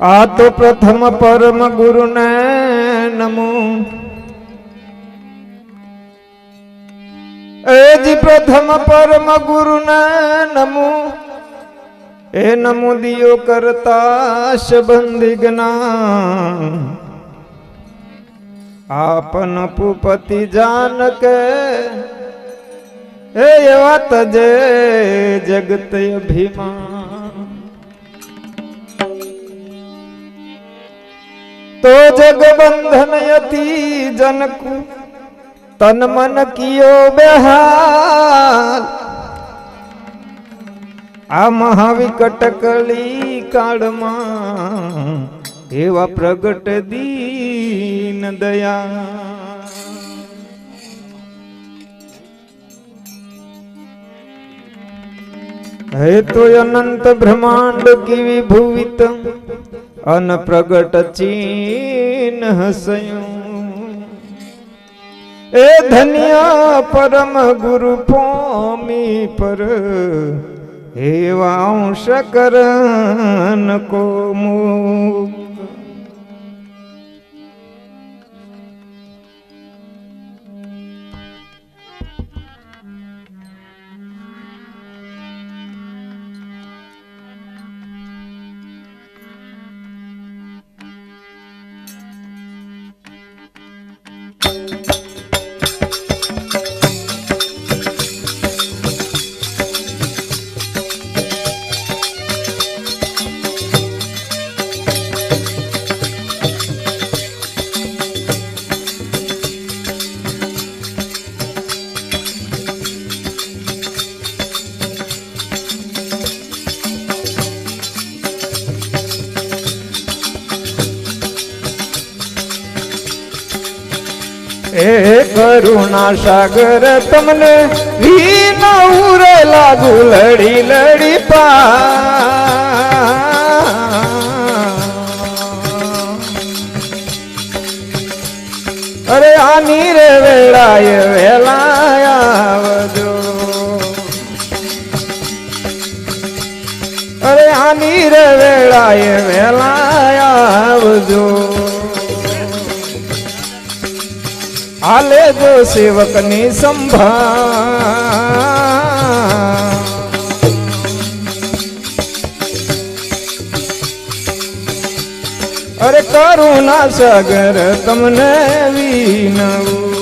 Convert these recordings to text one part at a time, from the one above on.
આ તો પ્રથમ પરમ ગુરુને નમો. એ જી પ્રથમ પરમ ગુરુને નમો. એ નમો દિયો કરતા સંબંધી જ્ઞાન. આપન પુપતિ જાન કે એ એવા તજે જગત અભિમાન. તો જગબંધન યતિ જનકુ, તન મન કિયો બેહાલ. આ મહાવિકટ કલી કાળમાં એવા પ્રગટ દીન દયા. હે તો અનંત બ્રહ્માંડ કી વિભુવિત અન પ્રગટ ચીન હસયું. એ ધન્યા પરમ ગુરુ પોમી પર હે વાંશ કરન કો કરુણા સાગર તમને વિન ઉરેલા લાગુ લડી લડી પા. હાલે જો સેવકની સંભા અરે કરુણા સાગર તમને વિનવું.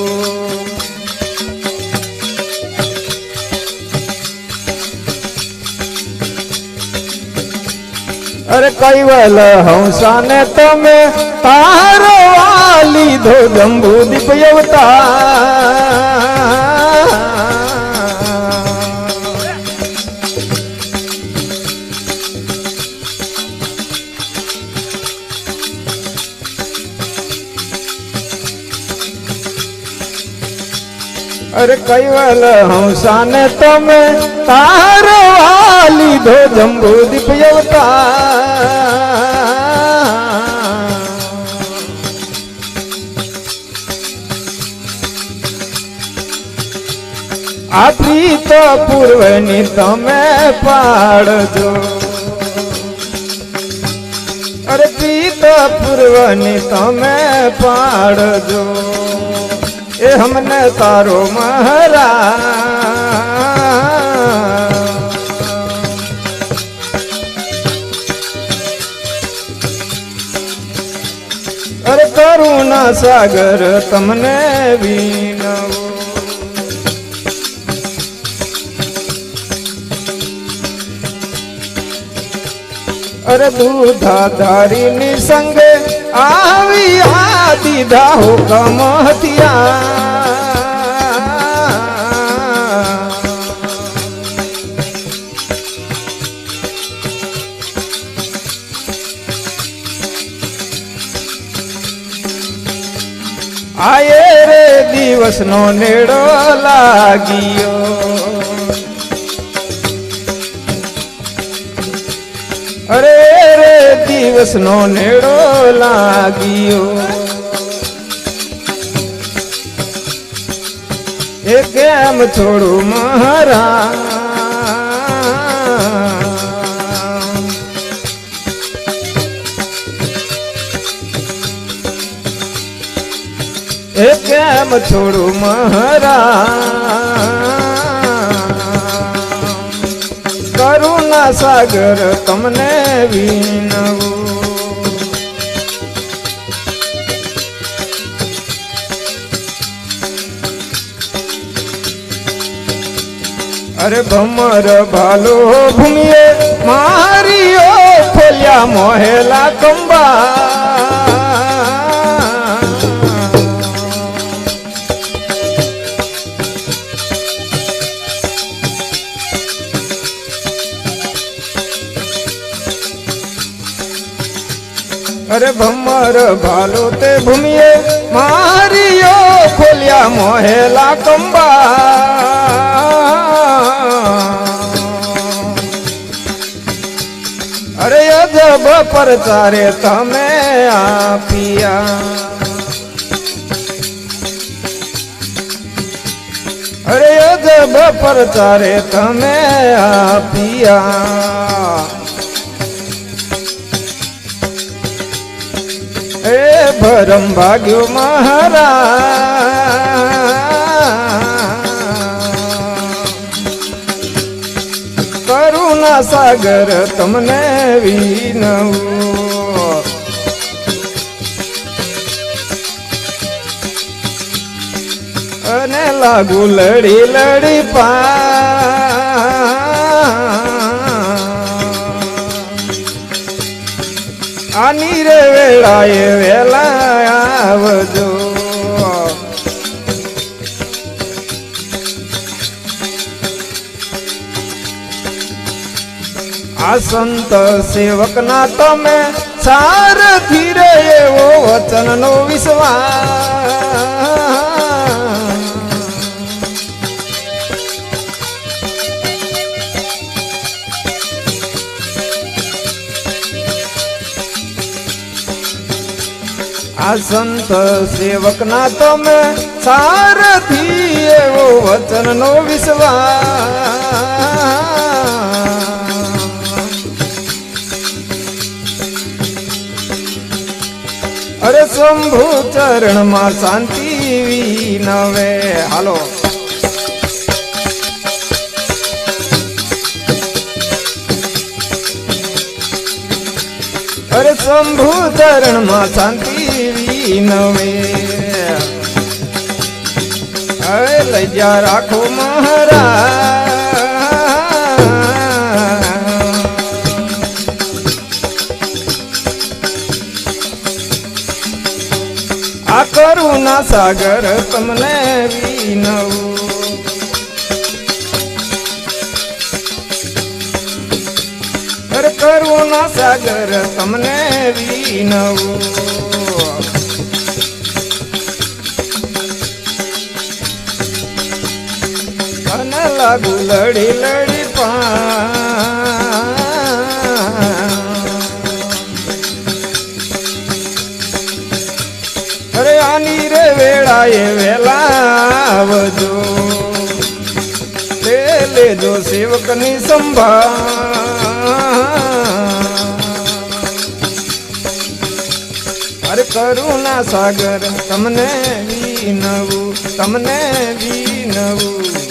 અરે કૈવલ હંસાને તમે તારો લીધો જંબુ દીપ અવતાર. અરે કૈવલ હંસાને તમે તારો લીધો જંબુ દીપ આ તો પૂર્વની તમે પાડજો. અરે પ્રીત પૂર્વની તમે પાડજો. એ હમને તારો મહારા અરે કરુણા સાગર તમને વિનવો અરે દૂધાધારીની સંગે આવી આ દીધા હુકમ હથિયા આયે રે દિવસનો નેડો લાગ્યો. દિવસનો નેડો લાગ્યો. એ કેમ થોડું મહારા એ કેમ થોડું મહારા કરુણા સાગર તમને વિનવું. અરે ભમર ભાલો ભૂમિએ મારીઓ ખોલ્યા મોહેલા કંબા. અરે ભમર ભાલો તે ભૂમિએ મારીઓ ખોલ્યા મોહેલા કંબા. પરચારે તમે આપિયા. અરે અજબ પરચારે તમે આપિયા. એ ભરમ ભાગ્યો મહારાજ. કરુણા સાગર તમને વિનવું. અને લાગુ લડી લડી પા આની રે વેળાએ વેલા આવજો. આ સંત સેવક ના તમે સાર ધીરે એવો વચન નો વિશ્વાસ. આ સંત સેવક ના તમે સારથી એવો વચન નો વિશ્વાસ. અરે શંભુ ચરણમાં શાંતિ વિનવે. હાલો. અરે શંભુ ચરણમાં શાંતિ વિનવે. હવે લઈ જા રાખો મહારાજ. કરુણા સાગર તમને વિનવું. કરુણા સાગર તમને વિનવું. અને લાગુ લડી લડી પા વેળાએ વેલા આવજો લે લેજો સેવકની સંભાળ. અરે કરુણા સાગર તમને વિનવું તમને વિનવું.